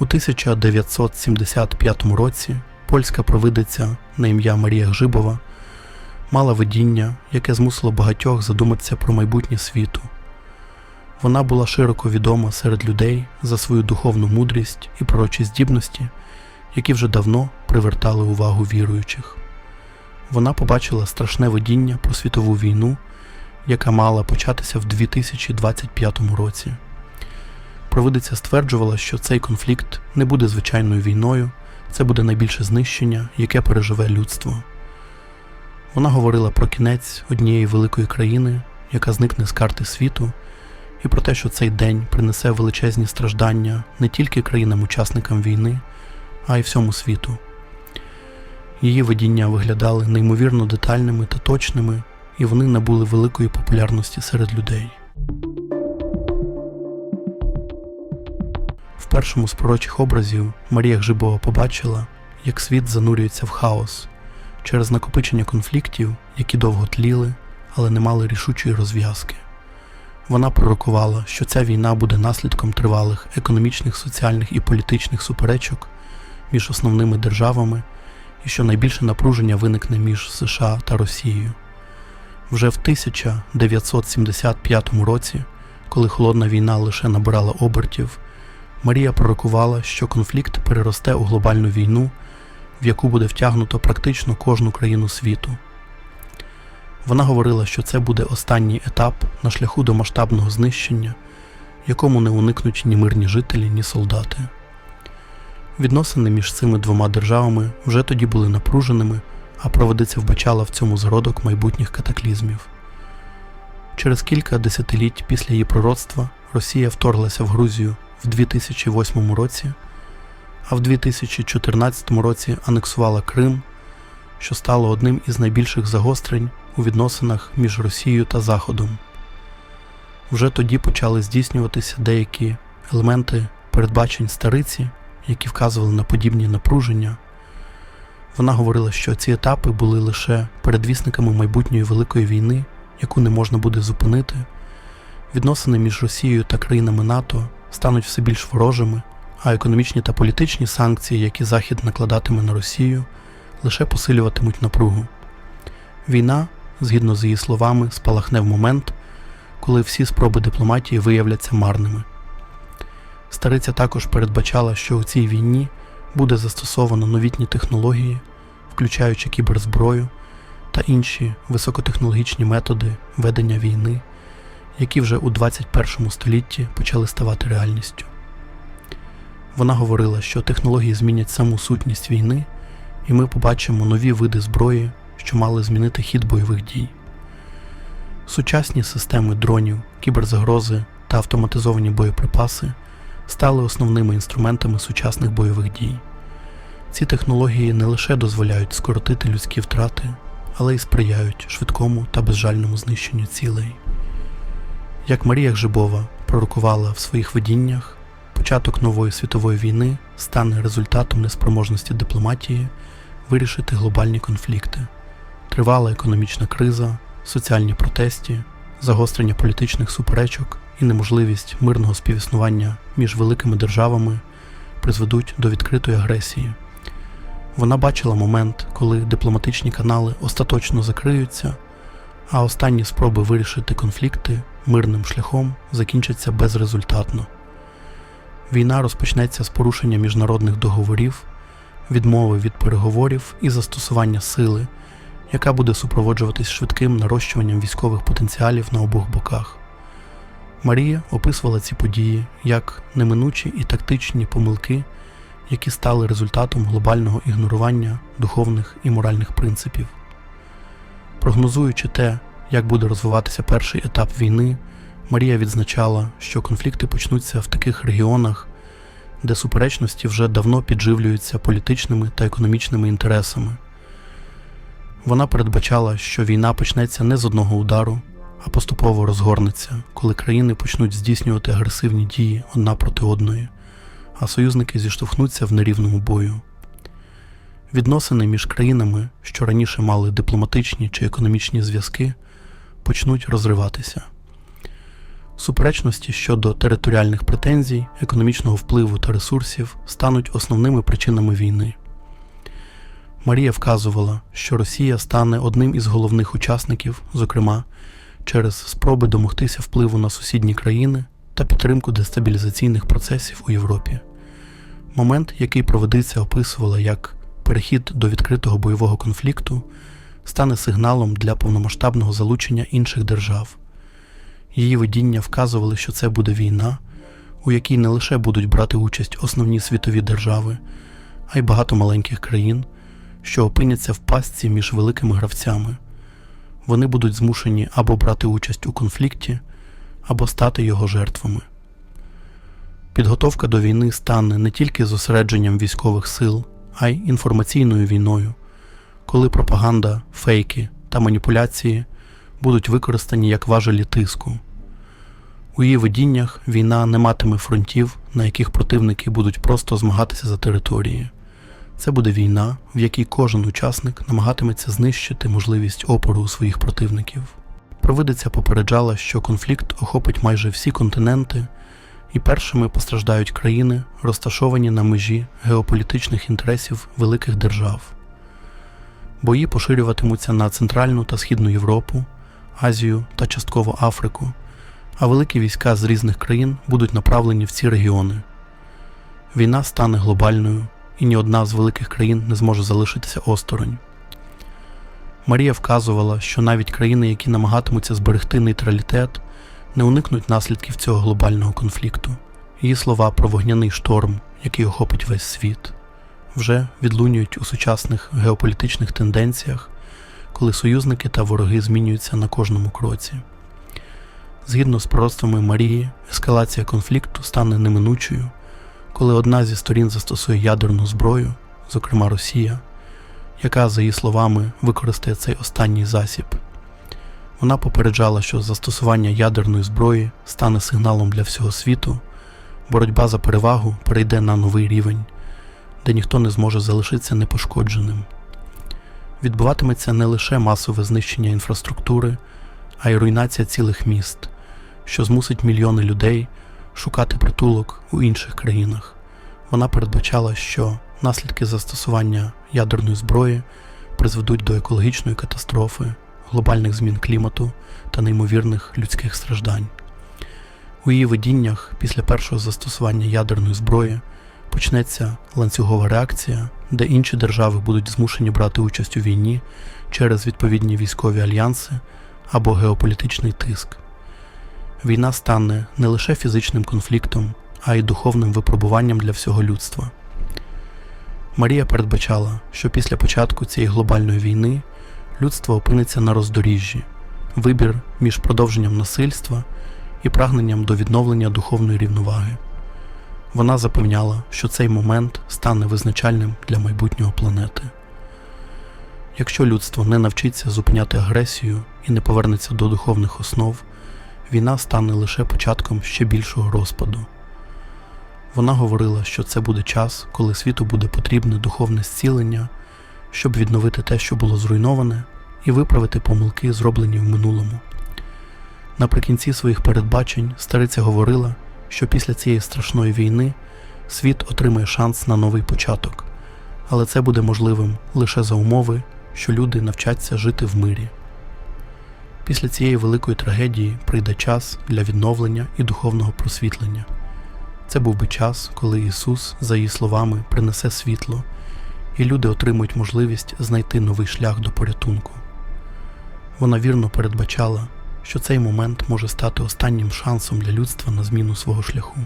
У 1975 році польська провидиця на ім'я Марія Гжибова мала видіння, яке змусило багатьох задуматися про майбутнє світу. Вона була широко відома серед людей за свою духовну мудрість і пророчі здібності, які вже давно привертали увагу віруючих. Вона побачила страшне видіння про світову війну, яка мала початися в 2025 році. Провидиця стверджувала, що цей конфлікт не буде звичайною війною, це буде найбільше знищення, яке переживе людство. Вона говорила про кінець однієї великої країни, яка зникне з карти світу, і про те, що цей день принесе величезні страждання не тільки країнам-учасникам війни, а й всьому світу. Її видіння виглядали неймовірно детальними та точними, і вони набули великої популярності серед людей. Першому з пророчих образів Марія Гжибова побачила, як світ занурюється в хаос через накопичення конфліктів, які довго тліли, але не мали рішучої розв'язки. Вона пророкувала, що ця війна буде наслідком тривалих економічних, соціальних і політичних суперечок між основними державами, і що найбільше напруження виникне між США та Росією. Вже в 1975 році, коли холодна війна лише набирала обертів, Марія пророкувала, що конфлікт переросте у глобальну війну, в яку буде втягнуто практично кожну країну світу. Вона говорила, що це буде останній етап на шляху до масштабного знищення, якому не уникнуть ні мирні жителі, ні солдати. Відносини між цими двома державами вже тоді були напруженими, а проводиця вбачала в цьому згодок майбутніх катаклізмів. Через кілька десятиліть після її пророцтва Росія вторглася в Грузію в 2008 році, а в 2014 році анексувала Крим, що стало одним із найбільших загострень у відносинах між Росією та Заходом. Вже тоді почали здійснюватися деякі елементи передбачень стариці, які вказували на подібні напруження. Вона говорила, що ці етапи були лише передвісниками майбутньої великої війни, яку не можна буде зупинити. Відносини між Росією та країнами НАТО стануть все більш ворожими, а економічні та політичні санкції, які Захід накладатиме на Росію, лише посилюватимуть напругу. Війна, згідно з її словами, спалахне в момент, коли всі спроби дипломатії виявляться марними. Стариця також передбачала, що у цій війні буде застосовано новітні технології, включаючи кіберзброю та інші високотехнологічні методи ведення війни, які вже у 21 столітті почали ставати реальністю. Вона говорила, що технології змінять саму сутність війни, і ми побачимо нові види зброї, що мали змінити хід бойових дій. Сучасні системи дронів, кіберзагрози та автоматизовані боєприпаси стали основними інструментами сучасних бойових дій. Ці технології не лише дозволяють скоротити людські втрати, але й сприяють швидкому та безжальному знищенню цілей. Як Марія Гжибова пророкувала в своїх видіннях, початок нової світової війни стане результатом неспроможності дипломатії вирішити глобальні конфлікти, тривала економічна криза, соціальні протесті, загострення політичних суперечок і неможливість мирного співіснування між великими державами призведуть до відкритої агресії. Вона бачила момент, коли дипломатичні канали остаточно закриються, а останні спроби вирішити конфлікти мирним шляхом закінчаться безрезультатно. Війна розпочнеться з порушення міжнародних договорів, відмови від переговорів і застосування сили, яка буде супроводжуватись швидким нарощуванням військових потенціалів на обох боках. Марія описувала ці події як неминучі і тактичні помилки, які стали результатом глобального ігнорування духовних і моральних принципів. Прогнозуючи те, як буде розвиватися перший етап війни, Марія відзначала, що конфлікти почнуться в таких регіонах, де суперечності вже давно підживлюються політичними та економічними інтересами. Вона передбачала, що війна почнеться не з одного удару, а поступово розгорнеться, коли країни почнуть здійснювати агресивні дії одна проти одної, а союзники зіштовхнуться в нерівному бою. Відносини між країнами, що раніше мали дипломатичні чи економічні зв'язки, почнуть розриватися. Суперечності щодо територіальних претензій, економічного впливу та ресурсів стануть основними причинами війни. Марія вказувала, що Росія стане одним із головних учасників, зокрема, через спроби домогтися впливу на сусідні країни та підтримку дестабілізаційних процесів у Європі. Момент, який проведиця описувала як перехід до відкритого бойового конфлікту, стане сигналом для повномасштабного залучення інших держав. Її видіння вказували, що це буде війна, у якій не лише будуть брати участь основні світові держави, а й багато маленьких країн, що опиняться в пастці між великими гравцями. Вони будуть змушені або брати участь у конфлікті, або стати його жертвами. Підготовка до війни стане не тільки зосередженням військових сил, а й інформаційною війною, коли пропаганда, фейки та маніпуляції будуть використані як важелі тиску. У її видіннях війна не матиме фронтів, на яких противники будуть просто змагатися за території. Це буде війна, в якій кожен учасник намагатиметься знищити можливість опору у своїх противників. Провидиця попереджала, що конфлікт охопить майже всі континенти, і першими постраждають країни, розташовані на межі геополітичних інтересів великих держав. Бої поширюватимуться на Центральну та Східну Європу, Азію та частково Африку, а великі війська з різних країн будуть направлені в ці регіони. Війна стане глобальною, і ні одна з великих країн не зможе залишитися осторонь. Марія вказувала, що навіть країни, які намагатимуться зберегти нейтралітет, не уникнуть наслідків цього глобального конфлікту. Її слова про вогняний шторм, який охопить весь світ, вже відлунюють у сучасних геополітичних тенденціях, коли союзники та вороги змінюються на кожному кроці. Згідно з пророцтвами Марії, ескалація конфлікту стане неминучою, коли одна зі сторін застосує ядерну зброю, зокрема Росія, яка, за її словами, використає цей останній засіб. Вона попереджала, що застосування ядерної зброї стане сигналом для всього світу, боротьба за перевагу перейде на новий рівень, де ніхто не зможе залишитися непошкодженим. Відбуватиметься не лише масове знищення інфраструктури, а й руйнація цілих міст, що змусить мільйони людей шукати притулок у інших країнах. Вона передбачала, що наслідки застосування ядерної зброї призведуть до екологічної катастрофи, глобальних змін клімату та неймовірних людських страждань. У її видіннях після першого застосування ядерної зброї почнеться ланцюгова реакція, де інші держави будуть змушені брати участь у війні через відповідні військові альянси або геополітичний тиск. Війна стане не лише фізичним конфліктом, а й духовним випробуванням для всього людства. Марія передбачала, що після початку цієї глобальної війни людство опиниться на роздоріжжі, вибір між продовженням насильства і прагненням до відновлення духовної рівноваги. Вона запевняла, що цей момент стане визначальним для майбутнього планети. Якщо людство не навчиться зупиняти агресію і не повернеться до духовних основ, війна стане лише початком ще більшого розпаду. Вона говорила, що це буде час, коли світу буде потрібне духовне зцілення, щоб відновити те, що було зруйноване, і виправити помилки, зроблені в минулому. Наприкінці своїх передбачень стариця говорила, що після цієї страшної війни світ отримає шанс на новий початок, але це буде можливим лише за умови, що люди навчаться жити в мирі. Після цієї великої трагедії прийде час для відновлення і духовного просвітлення. Це був би час, коли Ісус, за її словами, принесе світло, і люди отримують можливість знайти новий шлях до порятунку. Вона вірно передбачала, що цей момент може стати останнім шансом для людства на зміну свого шляху.